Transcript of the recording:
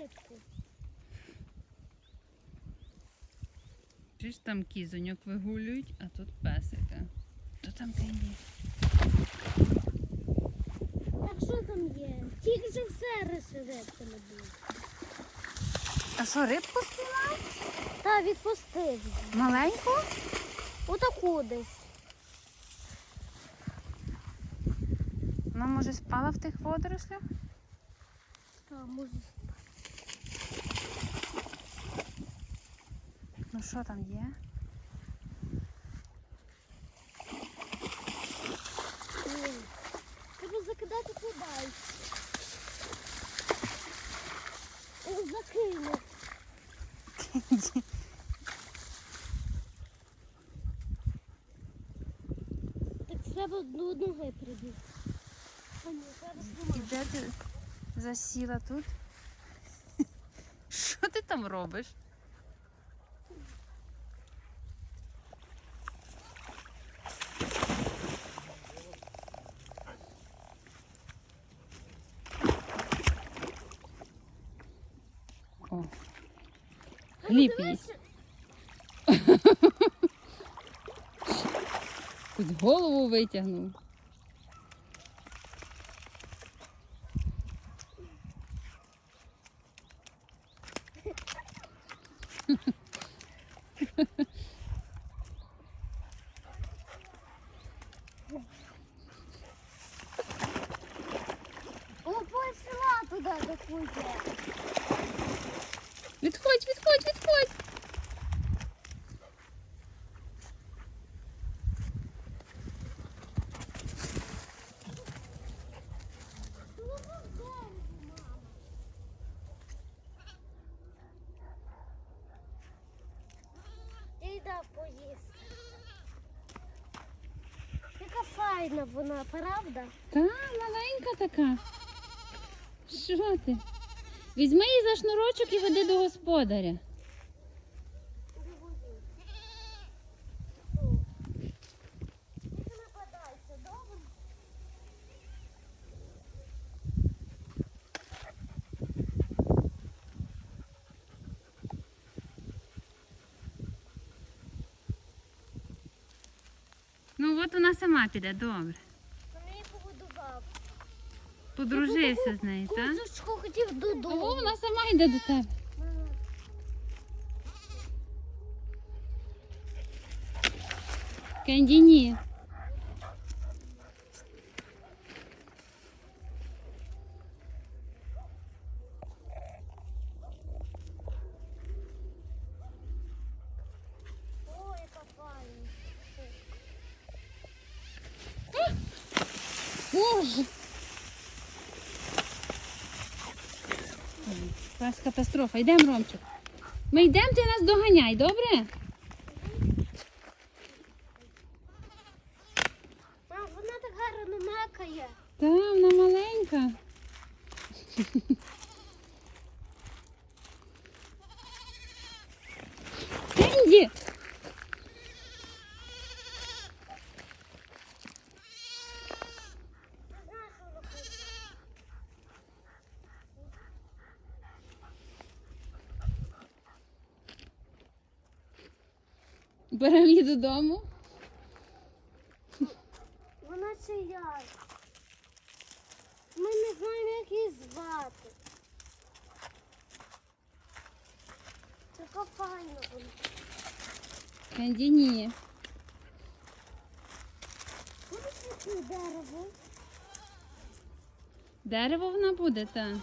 рибку. Чи там кізоньок вигулюють, а тут песика. То там Кенді. Так що там є? Тільки ж все рибки не було. А що, рибку спіймав? Та відпустив. Маленьку? Отаку десь. Вона може спала в тих водорослях? Та може. Ну що там є? Треба закидати туди. О, Закинув. Так треба одного прибігти. А І де ти засіла тут? Що ти там робиш? Хліб їсть. Голову витягнув. О, посила туди до кузя. Відходь, відходь, відходь. І да поїсти. Яка файна вона, правда? Та, маленька така. Що ти? Візьми її за шнурочок і веди до господаря. Ну от вона сама піде, добре. Вона її погодував. Подружився з нею, так? Кузочку хотів О, додому. вона сама йде до тебе. Мама. Кенді ні. Ой, яка файна. Боже. Якась катастрофа. Йдемо, Ромчик. Ми йдемо, ти нас доганяй, добре? Мам, вона так гарно мекає. Та, вона маленька. Кенді! Не знаю, що вона хоче. Беремо її додому. Вона чия. Ми не знаємо, як її звати. Така файна вона. Кенді ні. Дерево? Дерево вона буде, так.